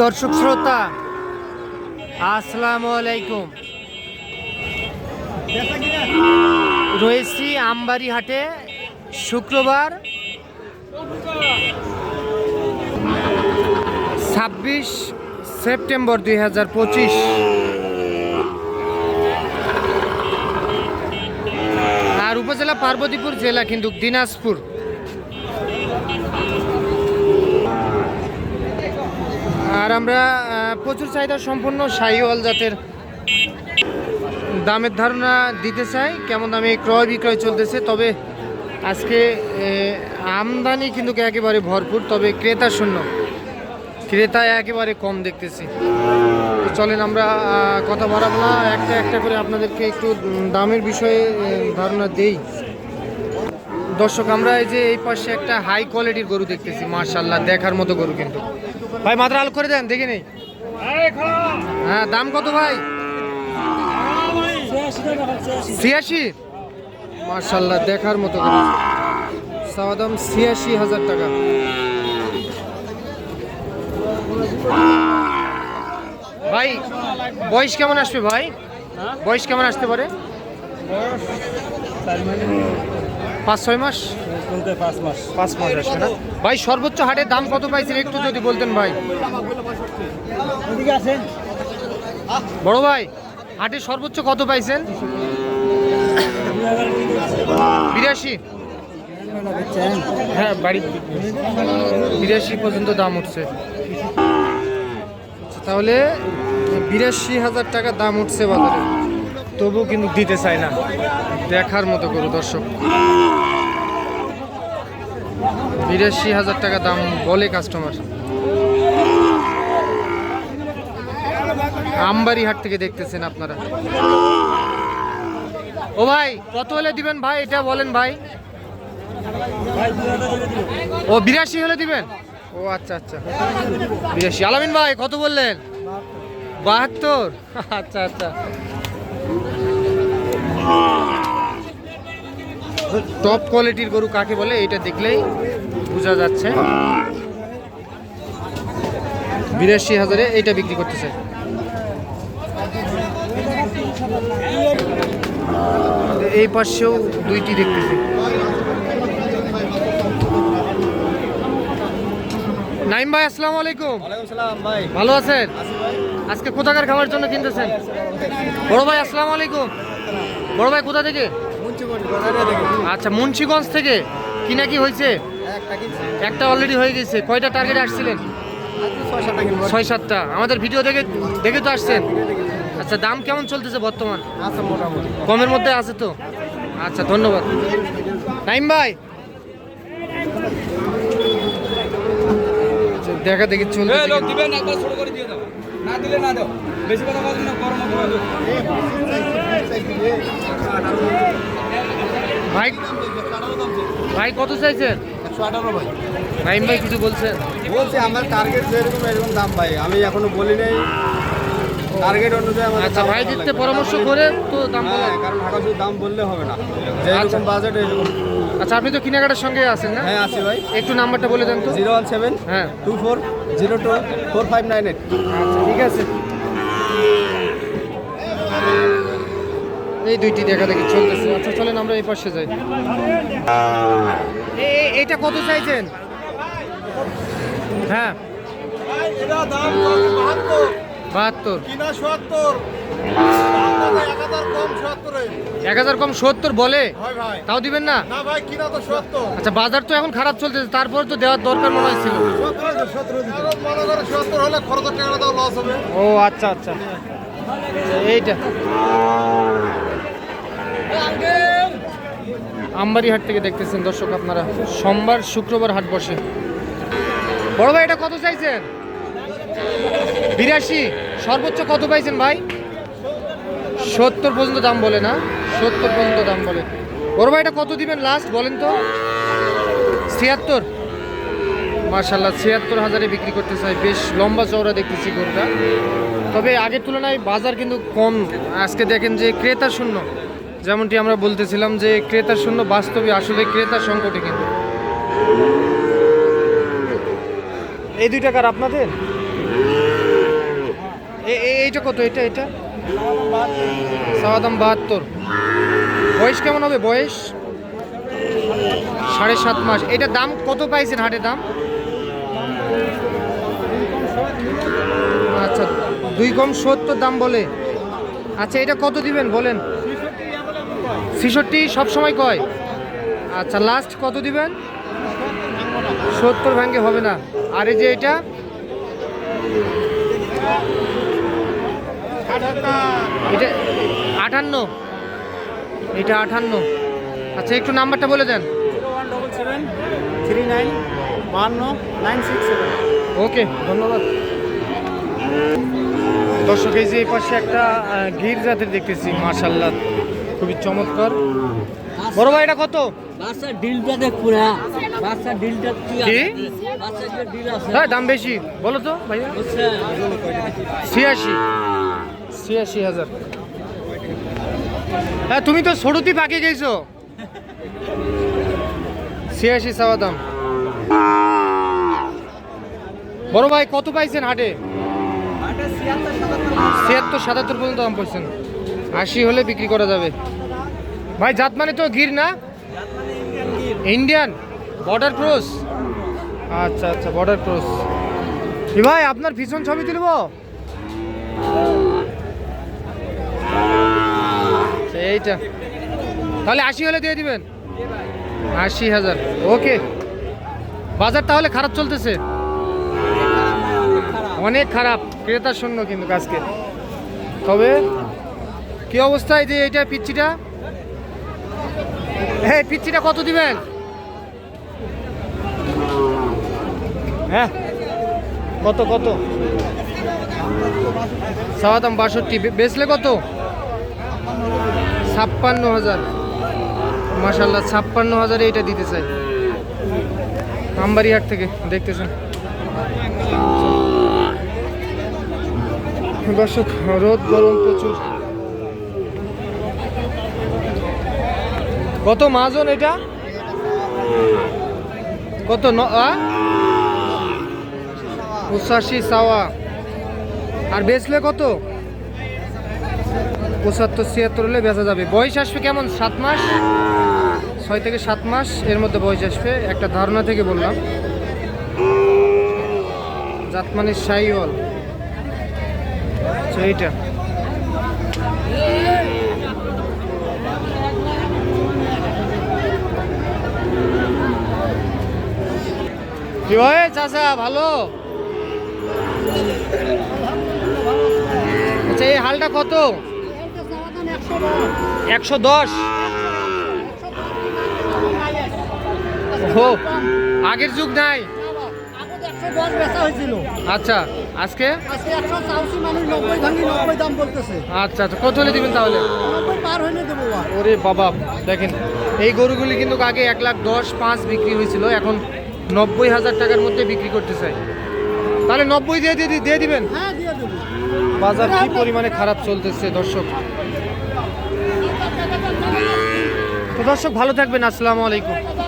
দর্শক শ্রোতা, আসসালামু আলাইকুম। রয়েছি আমবাড়ি হাটে শুক্রবার ছাব্বিশ সেপ্টেম্বর দুই হাজার পঁচিশ। আর উপজেলা পার্বতীপুর জেলা কিন্তু দিনাজপুর। আর আমরা প্রচুর চাহিদা সম্পন্ন শাহিওয়াল জাতের দামের ধারণা দিতে চাই, কেমন দামে ক্রয় বিক্রয় চলতেছে। তবে আজকে আমদানি কিন্তু একেবারে ভরপুর, তবে ক্রেতা শূন্য। ক্রেতা একেবারে কম দেখতেছি। চলেন আমরা কথা বাড়াবো না। একটা একটা করে আপনাদেরকে একটু দামের বিষয়ে ধারণা দেই। দর্শক আমরা এই যে এই পাশে একটা হাই কোয়ালিটির গরু দেখতেছি মার্শাল্লাহ দেখার মতো গরু কিন্তু। ভাই মাত্র আলো করে দেন দেখে নেই? হ্যাঁ দাম কত ভাই? ছিয়াশি? মার্শাল্লাহ দেখার মতো গরু। চাওয়া দাম ছিয়াশি হাজার টাকা। ভাই বয়স কেমন আসবে ভাই? বয়স কেমন আসতে পারে? পাঁচ ছয় মাস? পাঁচ মাস। পাঁচ মাস আসবে না? ভাই সর্বোচ্চ হাটের দাম কত পাইছেন? একটু যদি বলতেন ভাই। বড় ভাই হাটে সর্বোচ্চ কত পাইছেন? বিরাশি। হ্যাঁ বাড়ি। বিরাশি পর্যন্ত দাম উঠছে। আচ্ছা, তাহলে বিরাশি হাজার টাকা দাম উঠছে বাজারে। তবুও কিন্তু দিতে চায় না। দেখার মতো করো দর্শক। বিরাশি হাজার টাকা দাম বলে কাস্টমার আমবাড়ি হাট থেকে দেখতেছেন আপনারা। ও ভাই, কত হলে দিবেন ভাই? এটা বলেন ভাই। ও, বিরাশি হলে দিবেন? ও আচ্ছা আচ্ছা। বিরাশি। আলামিন ভাই, কত বললেন? বাহাত্তর। আচ্ছা আচ্ছা। টপ কোয়ালিটির গরু কাকে বলে এটা দেখলেই বোঝা যাচ্ছে। বিরাশি হাজারে এইটা বিক্রি করতেছে। এই পাশেও দুইটি দেখতেছি। নাইম ভাই আসসালামু আলাইকুম। ভালো আছেন? আজকে কোথাকার খাবার জন্য কিনতেছেন? বড় ভাই আসসালামু আলাইকুম। বড় ভাই কোথা থেকে? আচ্ছা মুন্সিগঞ্জ থেকে। কি নাকি হয়েছে? একটা অলরেডি হয়ে গেছে। কয়টা টার্গেট আসছিলেন? ছয় সাতটা আমাদের ভিডিও দেখে দেখে তো আসছেন। আচ্ছা দাম কেমন চলতেছে বর্তমান? আচ্ছা কমের মধ্যে আছে তো? আচ্ছা ধন্যবাদ। টাইম ভাই। আচ্ছা, দেখা দেখি চলতে না দিলে না দাও। বেশি কথা না গরম ভাই ভাই কত চাইছেন? একশো আঠারো ভাই নাইম ভাই কিছু বলছেন বলছি আমার টার্গেট যেরকম এরকম দাম ভাই। আমি এখনও বলি নাই। টার্গেট অনুযায়ী আমাদের আচ্ছা ভাই দিতে পরামর্শ করে তো দাম বলা হ্যাঁ কারণ ঢাকা শুধু দাম বললে হবে না। আচ্ছা। যেরকম বাজেট এরকম আচ্ছা আপনি তো কেনাকাটার সঙ্গে আছেন না? হ্যাঁ আছি ভাই। একটু নাম্বারটা বলে দেন তো। জিরো ওয়ান সেভেন হ্যাঁ। Two four zero two four five nine eight. ঠিক আছে? এই দুইটি দেখা দেখি চলতেছে। আচ্ছা চলেন আমরা এই পাশে যাই। এ- এ- এটা কত চাইছেন? হ্যাঁ। বাহাত্তর। বাহাত্তর। এক হাজার কম সত্তরে বলে? তাও দিবেন না? না ভাই কিনা তো সত্তর। আচ্ছা বাজার তো এখন খারাপ চলতেছে তারপর তো দেওয়ার দরকার মনে হয়েছিল সত্তর মনে করে সত্তর হলে খরচের টাকাটা তাও লস হবে। ও আচ্ছা আচ্ছা। এইটা। আমবাড়ি হাট থেকে দেখতেছেন দর্শক আপনারা। সোমবার শুক্রবার হাট বসে। বড় ভাই এটা কত চাইছেন? বিরাশি। সর্বোচ্চ কত পাইছেন ভাই? সত্তর পর্যন্ত দাম বলে না, সত্তর পর্যন্ত দাম বলে। ওর ভাই এটা কত দিবেন লাস্ট বলেন তো? ছিয়াত্তর? মার্শাল্লাহ ছিয়াত্তর হাজারে বিক্রি করতে চাই। বেশ লম্বা চওড়া দেখতেছি গরুটা। তবে আগের তুলনায় বাজার কিন্তু কম। আজকে দেখেন যে ক্রেতা শূন্য। যেমনটি আমরা বলতেছিলাম যে ক্রেতা শূন্য, বাস্তবে আসলে ক্রেতা সংকটে কিন্তু। এই দুই টাকার আপনাদের? এইটা কত? এটা এটা? চাওয়া বাহাত্তর। বয়স কেমন হবে? বয়স? সাড়ে সাত মাস। এটার দাম কত পাইছেন হাটের দাম? আচ্ছা দুই কম সত্তর দাম বলে। আচ্ছা এটা কত দিবেন বলেন? ছেষট্টি সব সময় কয়? আচ্ছা লাস্ট কত দিবেন? সত্তর ভাঙ্গে হবে না। আর যে এটা? এটা আটান্ন। এটা আটান্ন। আচ্ছা একটু নাম্বারটা বলে দেন। থ্রি নাইন বাহান্ন নাইন সিক্স সেভেন। ওকে ধন্যবাদ। দর্শক এই যে এই পাশে একটা আহ, গির জাতের দেখতেছি মার্শাল্লাহ খুবই চমৎকার। বড় ভাই এটা কত? বাচ্চার ডিলটা দেখ পুরা। বাচ্চার ডিলটা কি কি? ডিল আছে। হ্যাঁ দাম বেশি। বলো তো ভাইয়া। বুঝছেন ছিয়াশি হাজার। হ্যাঁ তুমি তো সরুতি পাকে গেছো ছিয়াশি চাওয়া দাম। বড় ভাই, কত পাইছেন হাটে? ছিয়াত্তর, সাতাত্তর পর্যন্ত দাম পাইছেন। আশি হলে বিক্রি করা যাবে। ভাই, জাত মানে তো গির না? ইন্ডিয়ান। Border cross? আচ্ছা আচ্ছা বর্ডার ক্রস। ভাই, আপনার ভীষণ ছবি তুলব? এইটা। তাহলে আশি হলে দিয়ে দিবেন? আশি হাজার। ওকে। বাজার তাহলে খারাপ চলতেছে? অনেক খারাপ। ক্রেতা শূন্য কিন্তু আজকে। তবে কি অবস্থা এই যে এইটা পিচ্ছিটা? হ্যাঁ পিচ্ছিটা কত দিবেন? হ্যাঁ? কত কত? দাম বাষট্টি। বেচলে কত? ছাপ্পান্ন হাজার। মাসাল্লাহ ছাপ্পান্ন হাজারে এটা দিতে চাই। আমবাড়িহাট থেকে, দেখতেছেন। দর্শক, রোদ গরম প্রচুর। কত মাজন এটা? কত ন? পঁচাশি সাওয়া। আর বেচলে কত? পঁচাত্তর, ছিয়াত্তর হলে বেচা যাবে। বয়স আসবে কেমন? সাত মাস? ছয় থেকে সাত মাস, এর মধ্যে বয়স আসবে। একটা ধারণা থেকে বললাম। জাত মানে সাইওয়াল। আচ্ছা এইটা। কি হয়, চাচা, ভালো? আচ্ছা এই হালটা কত? একশো দশ। ও আগের যুগ নাই। আচ্ছা আজকে? আচ্ছা আচ্ছা কত হলে দিবেন তাহলে? নব্বই পার হইলে দেবো আর ওরে বাবা দেখেন এই গরুগুলি কিন্তু আগে এক লাখ দশ পাঁচ বিক্রি হয়েছিল এখন নব্বই হাজার টাকার মধ্যে বিক্রি করতে চাই। তাহলে নব্বই দিয়ে দিয়ে দিয়ে দিবেন? হ্যাঁ বাজার কি পরিমাণে খারাপ চলতেছে দর্শক? তো দর্শক ভালো থাকবেন। আসসালামু আলাইকুম।